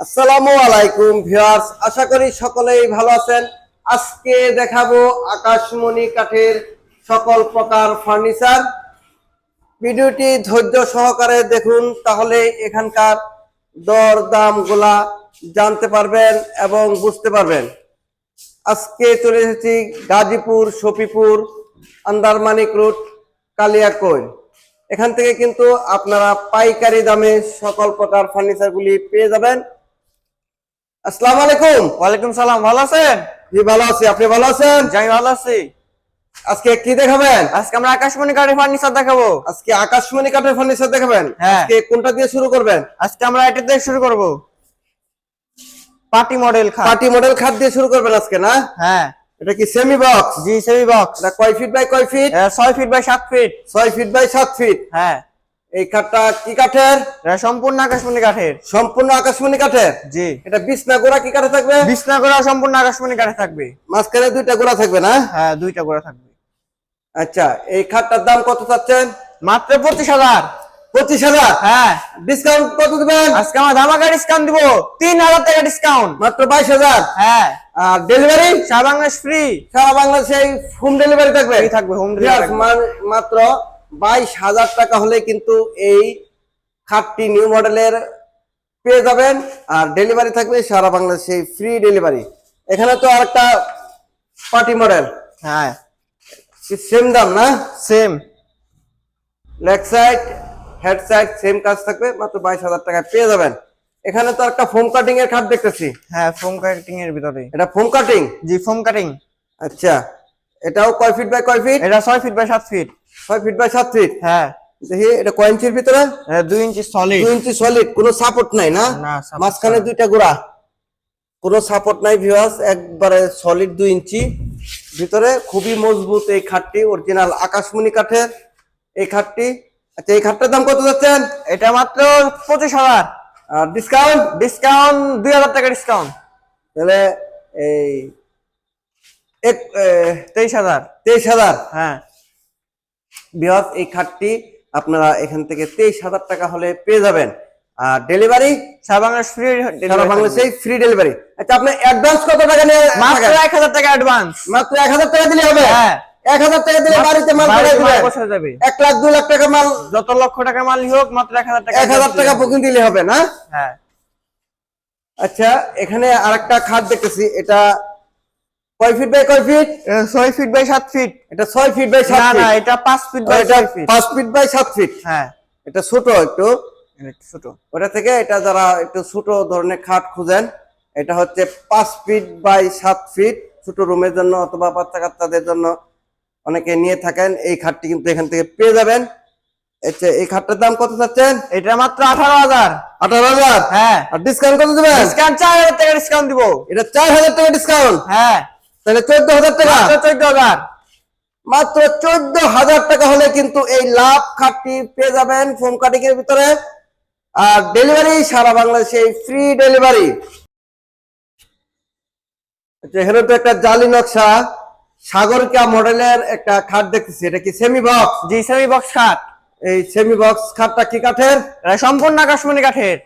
আসসালামু আলাইকুম ভিউয়ার্স, আশা করি সকলেই ভালো আছেন। আজকে দেখাবো আকাশমণি কাঠের সকল প্রকার ফার্নিচার। ভিডিওটি ধৈর্য সহকারে দেখুন, তাহলে এখানকার দর দামগুলা জানতে পারবেন এবং বুঝতে পারবেন। আজকে চলে এসেছি গাজীপুর সফিপুর আন্দারমানিক রুট কালিয়াকৈর এখান থেকে কিন্তু আপনারা পাইকারি দামে সকল প্রকার ফার্নিচারগুলি পেয়ে যাবেন। আসসালামু আলাইকুম। ওয়ালাইকুম সালাম ভালো আছেন? জি ভালো আছি। আপনি ভালো আছেন? আমি ভালো আছি। আজকে কি দেখাবেন? আজকে আমরা আকাশমণি কাঠের ফার্নিচার দেখাবো। আজকে আকাশমণি কাঠের ফার্নিচার দেখাবেন? হ্যাঁ। আজকে কোনটা দিয়ে শুরু করবেন? আজকে আমরা এটা দিয়ে শুরু করব। পার্টি মডেল খাট। পার্টি মডেল খাট দিয়ে শুরু করবেন আজকে না? হ্যাঁ। এটা কি সেমি বক্স জি সেমি বক্স এটা কয় ফিট বাই কয় ফিট ছয় ফিট বাই সাত ফিট ছয় ফিট বাই সাত ফিট হ্যাঁ। এই খাটটা কি কাঠের? সম্পূর্ণ আকাশমণি কাঠের। সম্পূর্ণ আকাশমণি কাঠের? জি। এটা বিছনা গোড়া কি কাঠে থাকবে? বিছনা করা সম্পূর্ণ আকাশমণি কাঠে থাকবে। মাঝখানে দুইটা গোড়া থাকবে না? হ্যাঁ দুইটা করে থাকবে। আচ্ছা এই খাটটার দাম কত চাচ্ছেন? মাত্র পঁচিশ হাজার। পঁচিশ হাজার? হ্যাঁ। ডিসকাউন্ট কত দিবেন? আজকে আমরা ধামাকা ডিসকাউন্ট দিব। তিন হাজার টাকা ডিসকাউন্ট। মাত্র বাইশ হাজার? হ্যাঁ। আর ডেলিভারি? সারা বাংলাদেশ ফ্রি। সারা বাংলাদেশে হোম ডেলিভারি থাকবে? থাকবে হোম ডেলিভারি মাত্র বাইশ হাজার টাকা হলে কিন্তু এই খাটটি নিউ মডেলের পেয়ে যাবেন। আর ডেলিভারি থাকবে সারা বাংলাদেশে ফ্রি ডেলিভারি। এখানে তো আর একটা পার্টি মডেল। হ্যাঁ। সেম দাম না? Same leg side head side same কাজ থাকবে মাত্র বাইশ হাজার টাকায় পেয়ে যাবেন। এখানে তো একটা ফোম কাটিং এর খাট দেখতেছি। হ্যাঁ ফোম কাটিং এর ভিতরে। এটা ফোম কাটিং জি ফোম কাটিং আচ্ছা। এটাও কয় ফিট বাই কয় ফিট এটা ছয় ফিট বাই সাত ফিট ছয় ফিট বাই সাত ফিট হ্যাঁ। দেখি এটা কয় ইঞ্চির ভিতরে? দুই ইঞ্চি সলিড দুই ইঞ্চি সলিড কোনো সাপোর্ট নাই না? মাঝখানে দুইটা গোড়া। কোনো সাপোর্ট নাই ভিউয়ার্স একবারে সলিড দুই ইঞ্চি ভিতরে খুবই মজবুত এই খাটটি অরিজিনাল আকাশমণি কাঠের এই খাটটি। আচ্ছা এই খাটটার দাম কত যাচ্ছেন? এটা মাত্র পঁচিশ হাজার। আর ডিসকাউন্ট ডিসকাউন্ট দুই হাজার টাকা ডিসকাউন্ট তাহলে এই এক তেইশ হাজার। তেইশ হাজার? হ্যাঁ। এই খাটটি আপনারা এখান থেকে তেইশ হাজার টাকা হলে পেয়ে যাবেন। আর ডেলিভারি সারা বাংলাদেশ ফ্রি সারা বাংলাদেশে ফ্রি ডেলিভারি আচ্ছা আপনি অ্যাডভান্স কত টাকা নিয়ে মাত্র এক হাজার টাকা অ্যাডভান্স মাত্র এক হাজার টাকা দিলে হবে? হ্যাঁ। এক হাজার টাকা দিলে বাড়িতে মাল বসে যাবে। এক লাখ দুই লাখ টাকা মাল? যত লক্ষ টাকা মাল হোক মাত্র এক হাজার টাকা এক হাজার টাকা বুকিং দিলে হবে না? হ্যাঁ। আচ্ছা এখানে আরেকটা খাট দেখতেছি। এটা কয় ফিট বাই কয় ফিট ছয় ফিট বাই সাত ফিট এটা ছয় ফিট বাই সাত না এটা পাঁচ ফিট বাই ফিট পাঁচ ফিট বাই সাত ফিট হ্যাঁ। এটা ছোট একটু। একটু ছোট। ওটা থেকে এটা যারা একটু ছোট ধরনের খাট খুঁজেন এটা হচ্ছে পাঁচ ফিট বাই সাত ফিট ছোট রুমের জন্য অথবা বাচ্চা কাচ্চাদের জন্য অনেকে নিয়ে থাকেন এই খাটটি কিন্তু এখান থেকে পেয়ে যাবেন। আচ্ছা এই খাটটার দাম কত চাচ্ছেন? এটা মাত্র আঠারো হাজার। আঠারো হাজার? হ্যাঁ। আর ডিসকাউন্ট কত দেবেন? ডিসকাউন্ট চার হাজার টাকা ডিসকাউন্ট দিব। এটা চার হাজার টাকা ডিসকাউন্ট হ্যাঁ। তাহলে চোদ্দ হাজার টাকা। চোদ্দ হাজার মাত্র চোদ্দ হাজার টাকা হলে কিন্তু এই লাভ খাটটি পেয়ে যাবেন ফোম কাটিং এর ভিতরে। আর ডেলিভারি সারা বাংলাদেশে ফ্রি ডেলিভারি আচ্ছা এখানে তো একটা জালি নকশা। সাগরিকা মডেলের একটা খাট দেখতেছি। এটা কি সেমি বক্স জি সেমি বক্স খাট। এই সেমি বক্স খাটটা কি কাঠের? সম্পূর্ণ আকাশমণি কাঠের।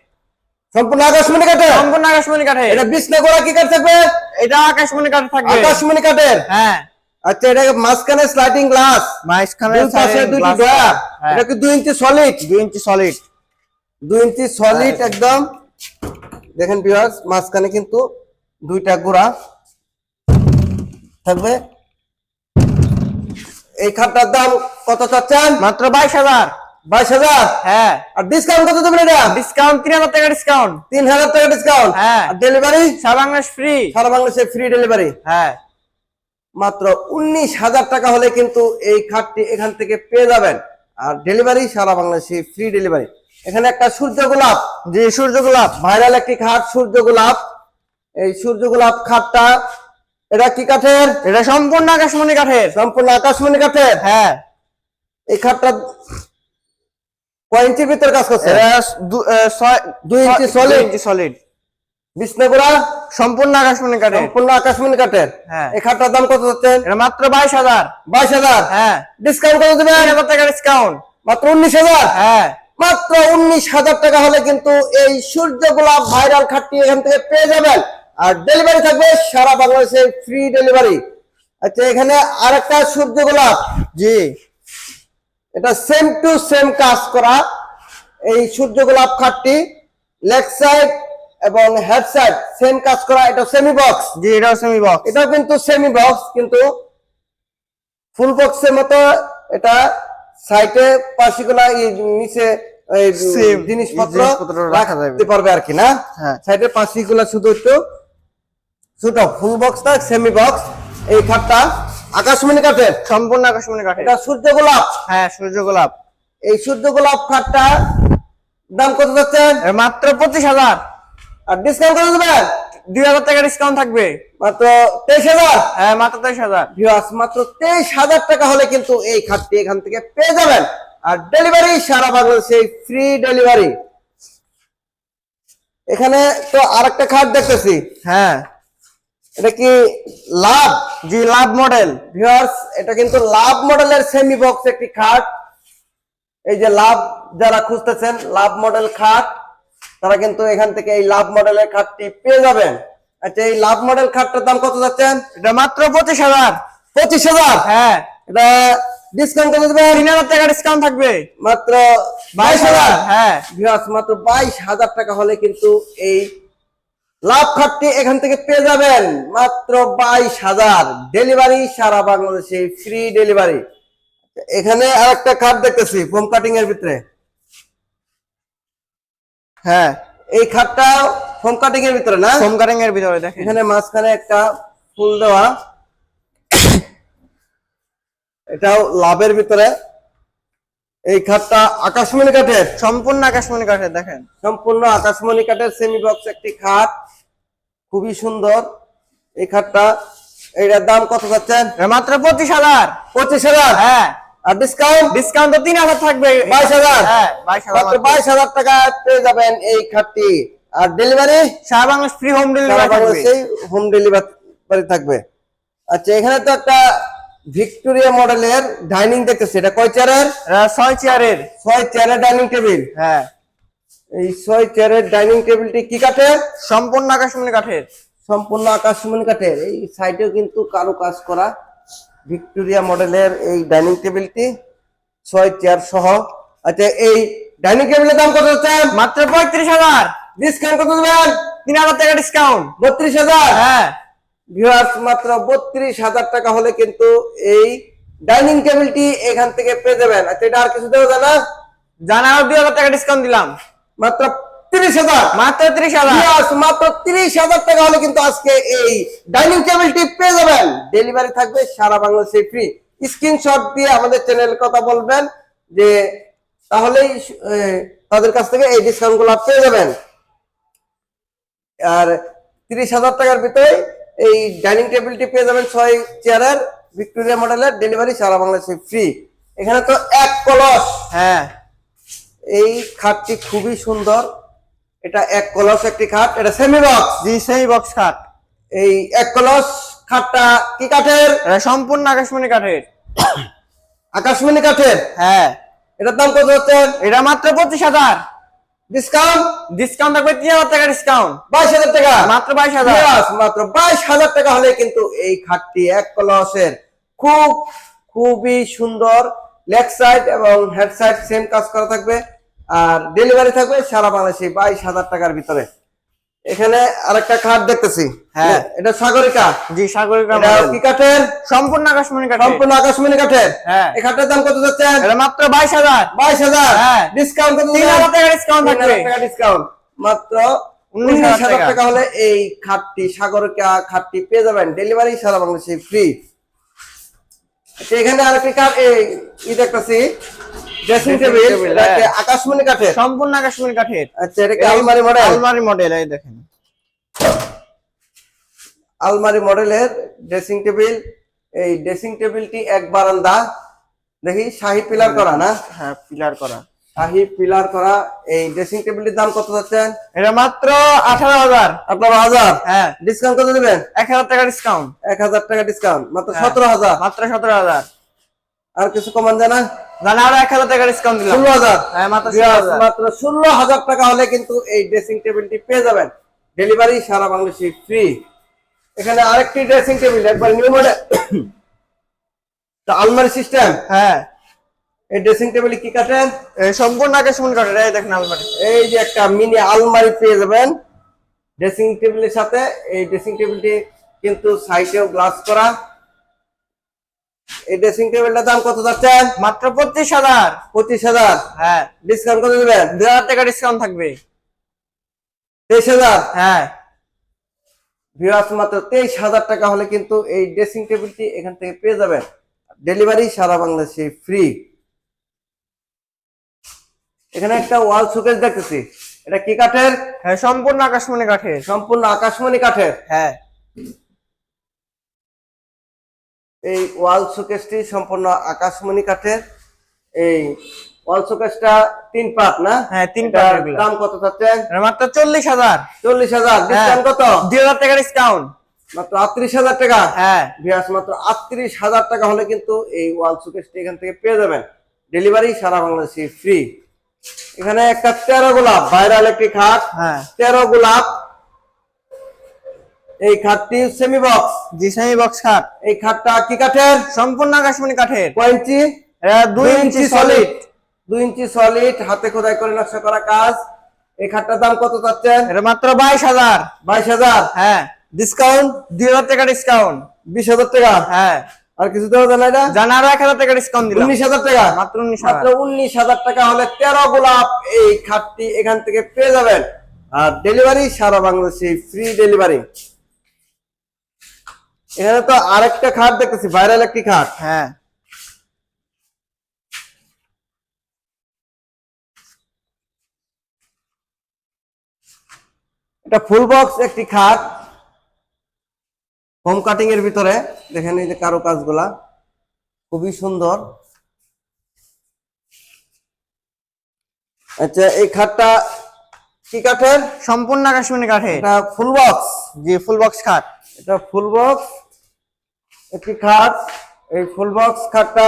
সম্পূর্ণ আকাশমণি সম্পূর্ণ আকাশমণি এটা বিছনা গোড়া কি কাঠ থাকবে? এটা আকাশমণি কাঠ থাকবে। আকাশমণি কাঠের? হ্যাঁ। আচ্ছা এটা মাঝখানে স্লাইডিং গ্লাস মাঝখানে পাশে দুটি হ্যাঁ। এটা কি দুই ইঞ্চি সলিড দুই ইঞ্চি সলিড দুই ইঞ্চি সলিড একদম। দেখেন ভিউয়ার্স মাঝখানে কিন্তু দুইটা গোড়া থাকবে। এই খাটটার দাম কত চাচ্ছেন? মাত্র বাইশ হাজার। বাইশ হাজার? হ্যাঁ। আর ডিসকাউন্ট কত দেবেন এটা? ডিসকাউন্ট তিন হাজার টাকা ডিসকাউন্ট তিন হাজার টাকা ডিসকাউন্ট হ্যাঁ। ডেলিভারি সারা বাংলাদেশ ফ্রি সারা বাংলাদেশে ফ্রি ডেলিভারি হ্যাঁ। মাত্র উনিশ হাজার টাকা হলে কিন্তু এই খাটটি এখান থেকে পেয়ে যাবেন। আর ডেলিভারি সারা বাংলাদেশে ফ্রি ডেলিভারি এখানে একটা সূর্য গোলাপ। জি সূর্য গোলাপ। ভাইরাল একটি খাট সূর্য গোলাপ। এই সূর্য গোলাপ খাটটা এটা কি কাঠের? এটা সম্পূর্ণ আকাশমণি কাঠের। সম্পূর্ণ আকাশমণি কাঠের। হ্যাঁ। এই খাটটা কয় ইঞ্চির ভিতর কাজ করছে? দুই ইঞ্চি? দুই ইঞ্চি সলিড বিষ্ণুপুরা সম্পূর্ণ আকাশমণি কাঠের। সম্পূর্ণ আকাশমণি কাঠের। হ্যাঁ। এই খাটটার দাম কত এটা মাত্র বাইশ হাজার। বাইশ হাজার? হ্যাঁ। ডিসকাউন্ট কত দেবেন? টাকা ডিসকাউন্ট মাত্র উনিশ হাজার? হ্যাঁ। মাত্র উনিশ হাজার টাকা হলে কিন্তু এই সূর্য গোলাপ ভাইরাল খাটটি এখান থেকে পেয়ে যাবেন। আর ডেলিভারি থাকবে সারা বাংলাদেশে ফ্রি ডেলিভারি আচ্ছা এখানে আরেকটা সূর্য গোলাপ। জি। এটা সেম টু সেম কাজ করা। এই সূর্য গোলাপ খাটটি লেগ সাইড এবং হেড সাইড সেম কাজ করা। এটা সেমি বক্স জি এটাও সেমি বক্স এটাও কিন্তু সেমি বক্স কিন্তু ফুল বক্সের মতো এটা সাইডে পাশিগুলা এই নিচে জিনিসপত্র রাখা যাবে। পারবে আর কি না? হ্যাঁ। সাইডের পাশিগুলা শুধু একটু ছোট ফুল বক্স না সেমি বক্স এই খাটটা আকাশমণি কাঠের? সম্পূর্ণ আকাশমণি কাঠের। এটা সূর্য গোলাপ? হ্যাঁ সূর্য গোলাপ। এই সূর্য গোলাপ খাটটা দাম কত যাচ্ছেন? মাত্র পঁচিশ হাজার। আর ডিসকাউন্ট করে দেবেন? দুই হাজার টাকা ডিসকাউন্ট থাকবে। মাত্র তেইশ হাজার? হ্যাঁ মাত্র তেইশ হাজার। ভিউয়ার্স মাত্র তেইশ হাজার টাকা হলে কিন্তু এই খাটটি এখান থেকে পেয়ে যাবেন। আর ডেলিভারি সারা বাংলাদেশে ফ্রি ডেলিভারি এখানে তো আর একটা খাট দেখতেছি। হ্যাঁ। এটা কি লাভ? জি লাভ মডেল ভিউয়ার্স এটা কিন্তু লাভ মডেলের সেমি বক্স একটি খাট। এই যে লাভ যারা খুঁজতেছেন লাভ মডেল খাট তারা কিন্তু এখান থেকে এই লাভ মডেলের খাটটি পেয়ে যাবেন। আচ্ছা এই লাভ মডেল খাটটার দাম কত যাচ্ছেন? এটা মাত্র পঁচিশ হাজার। পঁচিশ হাজার? হ্যাঁ। এটা ডিসকাউন্ট করে দেবেন? তিন হাজার টাকা ডিসকাউন্ট থাকবে। মাত্র বাইশ হাজার হ্যাঁ। ভিউয়ার্স মাত্র বাইশ হাজার টাকা হলে কিন্তু এই লাভ খাটটি এখান থেকে পেয়ে যাবেন মাত্র বাইশ হাজার ডেলিভারি সারা বাংলাদেশে ফ্রি ডেলিভারি। এখানে আর একটা খাট দেখতেছি ফোম কাটিং এর ভিতরে। হ্যাঁ এই খাটটা ফোম কাটিং এর ভিতরে না? ফোম কাটিং এর ভিতরে দেখেন। এখানে মাঝখানে একটা ফুল দেওয়া। এটাও লাভের ভিতরে। এই খাটটা আকাশমণি কাঠের। সম্পূর্ণ আকাশমণি কাঠের দেখেন। সম্পূর্ণ আকাশমণি কাঠের সেমি বক্স একটি খাট। খুবই সুন্দর। এই খাটটা এটার দাম কত যাচ্ছেন মাত্র পঁচিশ হাজার। পঁচিশ হাজার? হ্যাঁ। আর ডিসকাউন্ট ডিসকাউন্ট তো তিন হাজার থাকবে। বাইশ হাজার? হ্যাঁ বাইশ হাজার টাকা পেয়ে যাবেন এই খাটটি। আর ডেলিভারি সারা Bangladesh free home delivery home delivery থাকবে। আচ্ছা এখানে তো একটা ভিক্টোরিয়া মডেলের ডাইনিং দেখতেছি। এটা কয় চেয়ারের ছয় চেয়ারের ছয় চেয়ারের ডাইনিং টেবিল হ্যাঁ। এই ছয় চেয়ারের ডাইনিং টেবিলটি কি কাঠের? সম্পূর্ণ আকাশমণি কাঠের। সম্পূর্ণ আকাশমণি কাঠের। এই সাইডেও কিন্তু কারও কাজ করা ভিক্টোরিয়া মডেলের এই ডাইনিং টেবিলটি ছয় চেয়ার সহ। আচ্ছা এই ডাইনিং টেবিলের দাম কত হচ্ছে? মাত্র পঁয়ত্রিশ হাজার। ডিসকাউন্ট কত দেবেন? তিন হাজার টাকা ডিসকাউন্ট বত্রিশ হাজার? হ্যাঁ। ভিউয়ার্স মাত্র বত্রিশ হাজার টাকা হলে কিন্তু এই ডাইনিং টেবিলটি এখান থেকে পেয়ে যাবেন। আচ্ছা এটা আর কিছু দেওয়া যায় না? জানা দুই হাজার টাকা ডিসকাউন্ট দিলাম। মাত্র তিরিশ হাজার। মাত্র ত্রিশ হাজার। মাত্র তিরিশ হাজার টাকা হলে কিন্তু আজকে এই ডাইনিং টেবিলটি পেয়ে যাবেন। ডেলিভারি থাকবে সারা বাংলাদেশে ফ্রি। স্ক্রিনশট দিয়ে আমাদের চ্যানেল কথা বলবেন যে তাহলেই তাদের কাছ থেকে এই ডিসকাউন্টগুলো পেয়ে যাবেন। আর তিরিশ হাজার টাকার ভিতরে এই ডাইনিং টেবিলটি পেয়ে যাবেন ছয় চেয়ারের ভিক্টোরিয়া মডেলের ডেলিভারি সারা বাংলাদেশে ফ্রি। এখানে তো এক কলস। হ্যাঁ। এই খাটটি খুবই সুন্দর। এটা এক কলস একটি খাট এটা সেমি বক্স জি সেমি বক্স খাট। এই এক কলস খাটটা কি কাঠের? এটা সম্পূর্ণ আকাশমণি কাঠের। আকাশমণি কাঠের? হ্যাঁ। এটার দাম কত হচ্ছে? এটা মাত্র পঁচিশ হাজার। ডিসকাউন্ট ডিসকাউন্ট থাকবে তিন হাজার টাকা ডিসকাউন্ট বাইশ হাজার টাকা? মাত্র বাইশ হাজার। মাত্র বাইশ হাজার টাকা হলে কিন্তু এই খাটটি এক কলসের খুব খুবই সুন্দর। লেগ সাইড এবং হেড সাইড সেম কাজ করা থাকবে। আর ডেলিভারি থাকবে সারা বাংলাদেশে বাইশ হাজার টাকার ভিতরে। এখানে আরেকটা খাট দেখতেছি। হ্যাঁ। এটা সাগরিকা জি সাগরিকা কি কাঠের? সম্পূর্ণ আকাশমণি কাঠের। সম্পূর্ণ আকাশমণি কাঠের। হ্যাঁ। এই খাটের দাম কত যাচ্ছে এটা মাত্র বাইশ হাজার। বাইশ হাজার। হ্যাঁ। ডিসকাউন্ট কত তিন হাজার টাকা ডিসকাউন্ট থাকবে। টাকা ডিসকাউন্ট মাত্র উনিশ উনিশ হাজার হাজার টাকা। টাকা হলে এই খাটটি সাগরিকা খাটটি পেয়ে যাবেন। ডেলিভারি সারা বাংলাদেশে ফ্রি আচ্ছা, এখানে আরেকটি কাঠ এই ই দেখতেছি। ড্রেসিং Dressing টেবিল table, এটা। আকাশমণি কাঠের। সম্পূর্ণ আকাশমণি কাঠের। আচ্ছা এটা কি আলমারি মডেল আলমারি মডেল এই দেখেন। আলমারি মডেলের ড্রেসিং টেবিল এই ড্রেসিং টেবিলটি এক বারান্দা। দেখি শাহি পিলার করা না? হ্যাঁ পিলার করা। শাহি পিলার করা এই ড্রেসিং টেবিলটির দাম কত যাচ্ছেন এটা মাত্র আঠারো হাজার। আপনার হাজার? হ্যাঁ। ডিসকাউন্ট কত দিবেন? এক হাজার টাকা ডিসকাউন্ট এক হাজার টাকা ডিসকাউন্ট মাত্র হ্যাঁ। সতেরো হাজার। মাত্র সতেরো হাজার। আর কিছু কমান হাজার টাকা ষোলো হাজার। টাকা হলে কিন্তু এই ড্রেসিং টেবিলটি পেয়ে যাবেন। ডেলিভারি সারা বাংলাদেশে ফ্রি এখানে আরেকটি ড্রেসিং টেবিল একবার নিউ মডেল আলমারি সিস্টেম হ্যাঁ। এই ড্রেসিং টেবিলে কি কাটেন সম্পূর্ণ এই দেখেন আলমারি। এই যে একটা মিনি আলমারি পেয়ে যাবেন। ড্রেসিং টেবিলের সাথে এই ড্রেসিং টেবিলটি কিন্তু সাইডেও গ্লাস করা। এই ড্রেসিং টেবিলটার দাম কত যাচ্ছেন মাত্র পঁচিশ হাজার। পঁচিশ হাজার? হ্যাঁ। ডিসকাউন্ট কত দেবেন? দুই হাজার টাকা ডিসকাউন্ট থাকবে। তেইশ হাজার? হ্যাঁ। ভিউয়ার্স মাত্র তেইশ হাজার টাকা হলে কিন্তু এই ড্রেসিং টেবিলটি এখান থেকে পেয়ে যাবেন। ডেলিভারি সারা বাংলাদেশে ফ্রি এখানে একটা ওয়াল শোকেস দেখতেছি। এটা কি কাঠের? হ্যাঁ সম্পূর্ণ আকাশমণি কাঠের। সম্পূর্ণ আকাশমণি কাঠের। হ্যাঁ। এই ওয়াল শোকেসটি সম্পূর্ণ আকাশমণি কাঠের। এই ওয়াল শোকেসটা তিন পাট না? হ্যাঁ, তিন পাট দাম কত চাচ্ছেন মাত্র চল্লিশ হাজার। চল্লিশ হাজার। ডিসকাউন্ট কত? দুই হাজার টাকা ডিসকাউন্ট মাত্র আটত্রিশ হাজার টাকা? হ্যাঁ। ভিয়াস মাত্র আটত্রিশ হাজার টাকা হলে কিন্তু এই ওয়াল শোকেসটি এখান থেকে পেয়ে যাবেন। ডেলিভারি সারা বাংলাদেশে ফ্রি এখানে একটা তেরো গোলাপ ভাইরাল একটি খাট। হ্যাঁ। তেরো গোলাপ এই খাটটি সেমি বক্স জি সেমি বক্স খাট। এই খাটটা কি কাঠের? সম্পূর্ণ আকাশমণি কাঠের। কয় ইঞ্চি? দুই ইঞ্চি সলিড দুই ইঞ্চি সলিড হাতে খোদাই করে নকশা করা কাজ। এই খাটটার দাম কত চাচ্ছেন? এটা মাত্র বাইশ হাজার। বাইশ হাজার? হ্যাঁ। ডিসকাউন্ট দুই হাজার টাকা ডিসকাউন্ট বিশ হাজার টাকা? হ্যাঁ। আর কিছু দেওয়া যায় না এটা? জানা এক হাজার টাকা ডিসকাউন্ট দিলাম। উনিশ হাজার টাকা? মাত্র উনিশ মাত্র উনিশ হাজার টাকা হলে তেরো গোলাপ এই খাটটি এখান থেকে পেয়ে যাবেন। আর ডেলিভারি সারা বাংলাদেশে ফ্রি ডেলিভারি এখানে তো আরেকটা খাট দেখতেছি ভাইরাল একটি খাট। হ্যাঁ। এটা ফুল বক্স একটি খাট। হোম কাটিং এর ভিতরে দেখেন এই যে কারও কাজগুলা খুবই সুন্দর। আচ্ছা এই খাটটা কি কাঠের? সম্পূর্ণ আকাশমণি কাঠের। এটা ফুল বক্স জি ফুল বক্স খাট। এটা ফুল বক্স একটি খাট এই ফুল বক্স খাটটা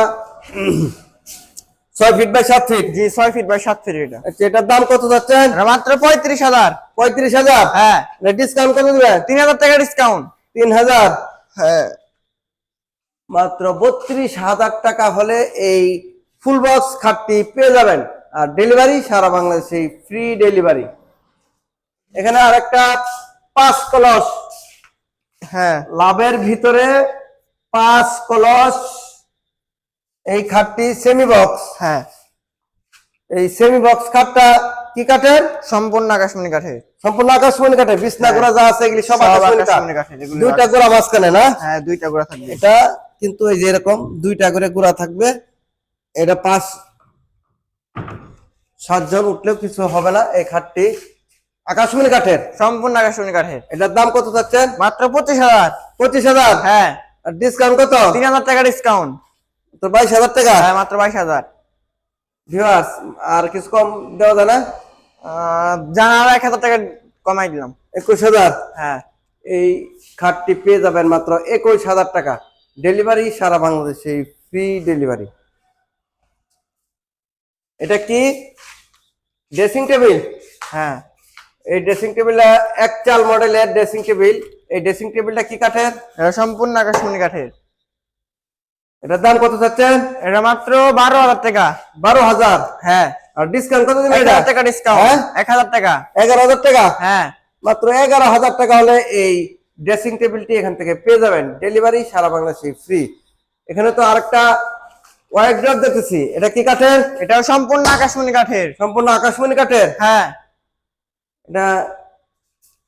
ছয় ফিট বাই সাত ফিট জি ছয় ফিট বাই সাত ফিট এটা। আচ্ছা এটার দাম কত যাচ্ছেন? মাত্র পঁয়ত্রিশ হাজার। পঁয়ত্রিশ হাজার? হ্যাঁ। ডিসকাউন্ট কত দিবেন? তিন হাজার টাকা ডিসকাউন্ট তিন হাজার? হ্যাঁ। মাত্র বত্রিশ হাজার টাকা হলে এই ফুল বক্স খাটটি পেয়ে যাবেন। আর ডেলিভারি সারা বাংলাদেশে ফ্রি ডেলিভারি এখানে আরেকটা পাঁচ কলস। হ্যাঁ। লাভের ভিতরে পাঁচ কলস এই খাটটি সেমি বক্স হ্যাঁ। এই সেমি বক্স খাটটা কি কাঠের? সম্পূর্ণ আকাশমণি কাঠের। সম্পূর্ণ আকাশমণি কাঠের। বিছনা গোড়া যা আছে এগুলি সব আকাশমণি কাঠের, দুইটা গোড়া মাঝখানে না? হ্যাঁ দুইটা গোড়া থাকবে। এটা কিন্তু এই যে এরকম দুইটা করে গোড়া থাকবে। এটা পাঁচ সাতজন উঠলেও কিছু হবে না এই খাটটি। আকাশমণি কাঠের। সম্পূর্ণ আকাশমণি কাঠের। এটার দাম কত চাচ্ছেন? মাত্র পঁচিশ হাজার। পঁচিশ হাজার? হ্যাঁ। আর ডিসকাউন্ট কত? তিন হাজার টাকা ডিসকাউন্ট তো বাইশ হাজার টাকা? হ্যাঁ মাত্র বাইশ হাজার। ভিউয়ার্স আর কিছু কম দেওয়া যায় না? আহ, জানা আরও এক হাজার টাকা কমাই দিলাম। একুশ হাজার? হ্যাঁ। এই খাটটি পেয়ে যাবেন মাত্র একুশ হাজার টাকা। ডেলিভারি সারা বাংলাদেশে ফ্রি ডেলিভারি এটা কি? ড্রেসিং টেবিল হ্যাঁ। এই ড্রেসিং টেবিলটা এক চাল মডেলের ড্রেসিং টেবিল এই ড্রেসিং টেবিলটা কি কাঠের? এটা সম্পূর্ণ আকাশমণি কাঠের। এটার দাম কত চাচ্ছেন? এটা মাত্র বারো হাজার টাকা। বারো হাজার? হ্যাঁ। আর ডিসকাউন্ট কত দিন এক এটা? হাজার টাকা ডিসকাউন্ট হ্যাঁ? এক হাজার টাকা। এগারো হাজার টাকা? হ্যাঁ। মাত্র এগারো হাজার টাকা হলে এই ড্রেসিং টেবিলটি এখান থেকে পেয়ে যাবেন। ডেলিভারি সারা বাংলাদেশে ফ্রি এখানে তো আরেকটা ওয়াইড ড্রপ দেখতেছি। এটা কি কাঠের? এটাও সম্পূর্ণ আকাশমণি কাঠের। সম্পূর্ণ আকাশমণি কাঠের? হ্যাঁ। এটা দেখি একটা ড্রপ দেখি।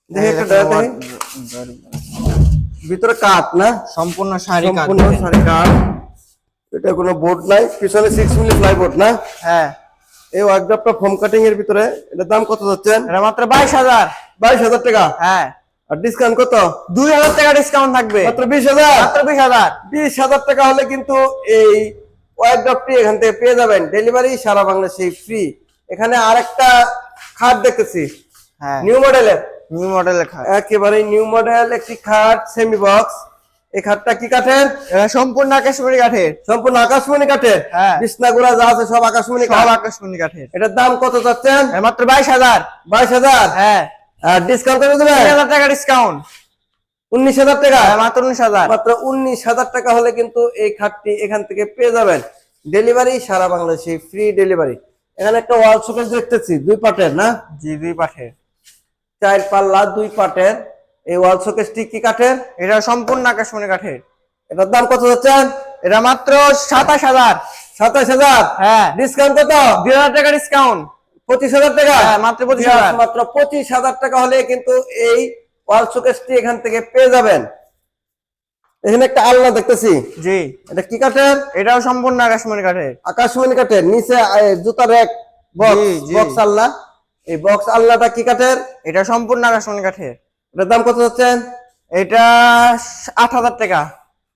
ভিতরে কাঠ না? সম্পূর্ণ শাড়ি সম্পূর্ণ সারি কাঠ। এটা কোনো বোর্ড নাই পিছনে সিক্স মিলি ফ্লাই বোর্ড না? হ্যাঁ। এই ওয়ার্কড্রপটা ফোম কাটিং এর ভিতরে এটার দাম কত যাচ্ছেন? এটা মাত্র বাইশ হাজার। বাইশ হাজার টাকা? হ্যাঁ। আর ডিসকাউন্ট কত? দুই হাজার টাকা ডিসকাউন্ট থাকবে। মাত্র বিশ হাজার? মাত্র বিশ হাজার। বিশ হাজার টাকা হলে কিন্তু এই ওয়ার্কড্রপটি এখান থেকে পেয়ে যাবেন। ডেলিভারি সারা বাংলাদেশে ফ্রি এখানে আরেকটা খাট দেখতেছি। হ্যাঁ। নিউ মডেলের নিউ মডেলের খাট। একেবারে নিউ মডেল একটি খাট সেমি বক্স এই খাটটা কি কাঠের? সম্পূর্ণ আকাশমণি কাঠের। সম্পূর্ণ আকাশমণি কাঠের? হ্যাঁ। বিছনাগুলা যা আছে সব আকাশমণি সব আকাশমণি কাঠের। এটার দাম কত চাচ্ছেন? মাত্র বাইশ হাজার। বাইশ হাজার? হ্যাঁ। আর ডিসকাউন্ট করে দেবেন? হাজার টাকা ডিসকাউন্ট উনিশ হাজার টাকা? মাত্র উনিশ হাজার। মাত্র উনিশ হাজার টাকা হলে কিন্তু এই খাটটি এখান থেকে পেয়ে যাবেন। ডেলিভারি সারা বাংলাদেশে ফ্রি ডেলিভারি এখানে একটা ওয়াল শোকেস দেখতেছি দুই পাটের না? জি দুই পাঠের চার পাল্লা দুই পাটের এই ওয়াল শোকেসটি কি কাঠের? এটা সম্পূর্ণ আকাশমণি কাঠের। এটার দাম কত যাচ্ছেন এটা মাত্র সাতাশ হাজার। সাতাশ হাজার? হ্যাঁ। ডিসকাউন্ট কত? দুই হাজার টাকা ডিসকাউন্ট পঁচিশ হাজার টাকা? হ্যাঁ, মাত্র 25,000 মাত্র পঁচিশ হাজার টাকা হলে কিন্তু এই ওয়াল শোকেসটি এখান থেকে পেয়ে যাবেন। এখানে একটা আলনা দেখতেছি। জি। এটা কি কাঠের? এটাও সম্পূর্ণ আকাশমণি কাঠের। আকাশমণি কাঠের নিচে জুতার এক বক্স। বক্স আলনা। এই বক্স আলনাটা কি কাঠের? এটা সম্পূর্ণ আকাশমণি কাঠের। এটার দাম কত যাচ্ছেন এটা আট হাজার টাকা।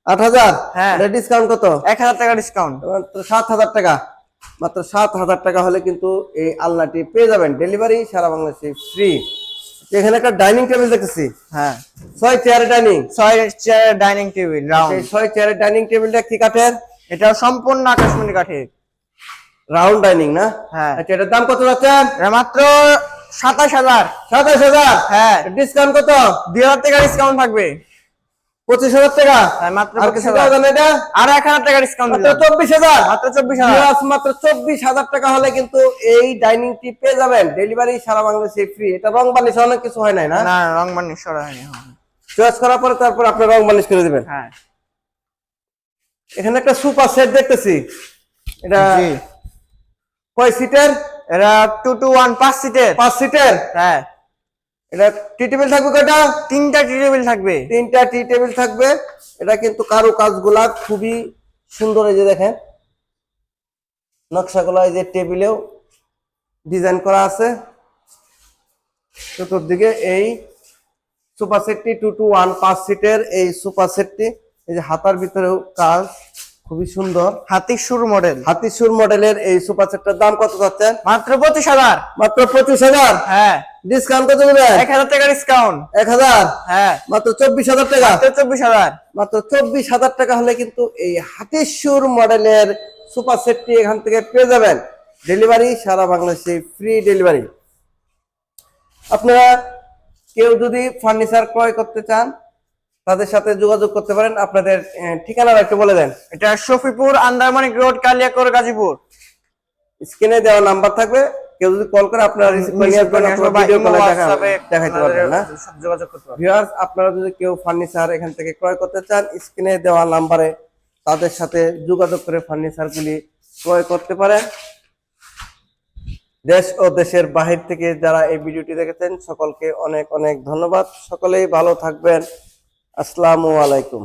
আট হাজার? হ্যাঁ। এটা ডিসকাউন্ট কত? এক হাজার টাকা ডিসকাউন্ট মাত্র সাত হাজার টাকা। মাত্র সাত হাজার টাকা হলে কিন্তু এই আলনাটি পেয়ে যাবেন। ডেলিভারি সারা বাংলাদেশে ফ্রি এখানে একটা ডাইনিং টেবিল দেখতেছি। হ্যাঁ। ছয় চেয়ারের ডাইনিং ছয় চেয়ার ডাইনিং টেবিল রাউন্ড ছয় চেয়ারের ডাইনিং টেবিলটা কি কাঠের? এটা সম্পূর্ণ আকাশমণি কাঠের। রাউন্ড ডাইনিং না? হ্যাঁ। আচ্ছা এটার দাম কত যাচ্ছেন? মাত্র সাতাশ হাজার। সাতাশ হাজার? হ্যাঁ। ডিসকাউন্ট কত? দুই হাজার টাকা ডিসকাউন্ট থাকবে। পঁচিশ হাজার টাকা? হ্যাঁ মাত্র আর পঁচিশ কিছু হাজার। পাওয়া যাবে এটা? আর এক হাজার টাকা ডিসকাউন্ট চব্বিশ হাজার? মাত্র চব্বিশ হাজার। মাত্র চব্বিশ হাজার টাকা হলে কিন্তু এই ডাইনিংটি পেয়ে যাবেন। ডেলিভারি সারা বাংলাদেশে ফ্রি এটা রং বানিশ অনেক কিছু হয় নাই না? না রং বানিশ করা হয়নি চয়েস করার পরে তারপর আপনি রং বানিশ করে দিবেন। হ্যাঁ। এখানে একটা সুপার সেট দেখতেছি। এটা কয় সিটের এটা টু টু ওয়ান পাঁচ সিটের পাঁচ সিটের হ্যাঁ। এটা টি টেবিল থাকবে কয়টা? তিনটা টি টেবিল থাকবে। তিনটা টি টেবিল থাকবে। এটা কিন্তু কারু কাজগুলা খুবই সুন্দর এই যে দেখেন। নকশাগুলো এই যে টেবিলেও ডিজাইন করা আছে। চতুর্দিকে এই সুপার সেটটি টু টু ওয়ান পাঁচ সিটের এই সুপার সেটটি এই যে হাতার ভিতরেও কাজ খুবই সুন্দর। হাতিসুর মডেল। হাতিসুর মডেলের এই সুপার সেটটার দাম কত যাচ্ছেন মাত্র পঁচিশ হাজার। মাত্র পঁচিশ হাজার? হ্যাঁ। ডিসকাউন্ট কত দেবেন এক হাজার টাকা ডিসকাউন্ট। এক হাজার? হ্যাঁ। মাত্র চব্বিশ হাজার টাকা? চব্বিশ হাজার। মাত্র চব্বিশ হাজার টাকা হলে কিন্তু এই হাতিসুর মডেলের সুপার সেটটি এখান থেকে পেয়ে যাবেন। ডেলিভারি সারা বাংলাদেশে ফ্রি ডেলিভারি। আপনারা কেউ যদি ফার্নিচার ক্রয় করতে চান তাদের সাথে যোগাযোগ করতে পারেন। আপনাদের আহ, ঠিকানাটা একটু বলে দেন। এটা শফিপুর আন্দারমানিক রোড কালিয়াকর গাজীপুর। স্ক্রিনে দেওয়া নাম্বার থাকবে। কেউ যদি কল করে আপনারা রিসিভ করে দেখাইতে পারবেন না। যোগাযোগ করতে পারবেন। ভিউয়ার্স আপনারা যদি কেউ ফার্নিচার এখান থেকে ক্রয় করতে চান স্ক্রিনে দেওয়া নাম্বারে তাদের সাথে যোগাযোগ করে ফার্নিচারগুলি ক্রয় করতে পারেন। দেশ ও দেশের বাহির থেকে যারা এই ভিডিওটি দেখেছেন সকলকে অনেক অনেক ধন্যবাদ। সকলেই ভালো থাকবেন। আসসালামু আলাইকুম।